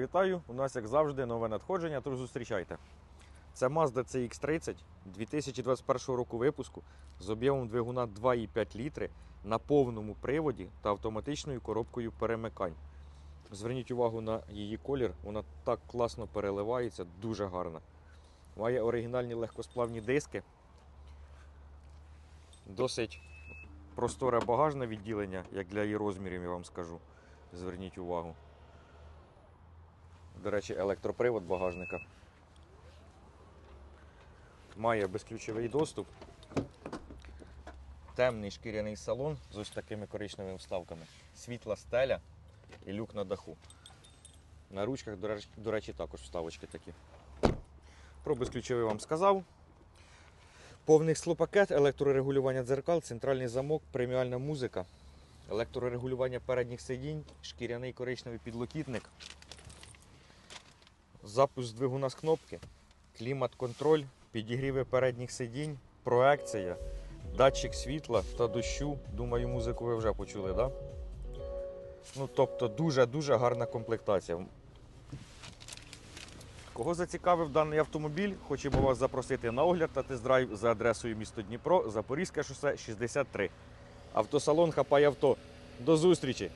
Вітаю! У нас, як завжди, нове надходження, тож зустрічайте. Це Mazda CX-30 2021 року випуску з об'ємом двигуна 2,5 літри на повному приводі та автоматичною коробкою перемикань. Зверніть увагу на її колір, вона так класно переливається, дуже гарна. Має оригінальні легкосплавні диски. Досить просторе багажне відділення, як для її розмірів, я вам скажу. Зверніть увагу. До речі, електропривод багажника. Має безключовий доступ. Темний шкіряний салон з ось такими коричневими вставками. Світла стеля і люк на даху. На ручках, до речі, також вставочки такі. Про безключовий вам сказав. Повний склопакет, електрорегулювання дзеркал, центральний замок, преміальна музика, електрорегулювання передніх сидінь, шкіряний коричневий підлокітник, запуск двигуна з кнопки, клімат-контроль, підігріви передніх сидінь, проекція, датчик світла та дощу. Думаю, музику ви вже почули? Да? Ну, тобто дуже-дуже гарна комплектація. Кого зацікавив даний автомобіль, хочемо вас запросити на огляд та тест-драйв за адресою місто Дніпро, Запорізьке шосе 63. Автосалон Хапай авто. До зустрічі!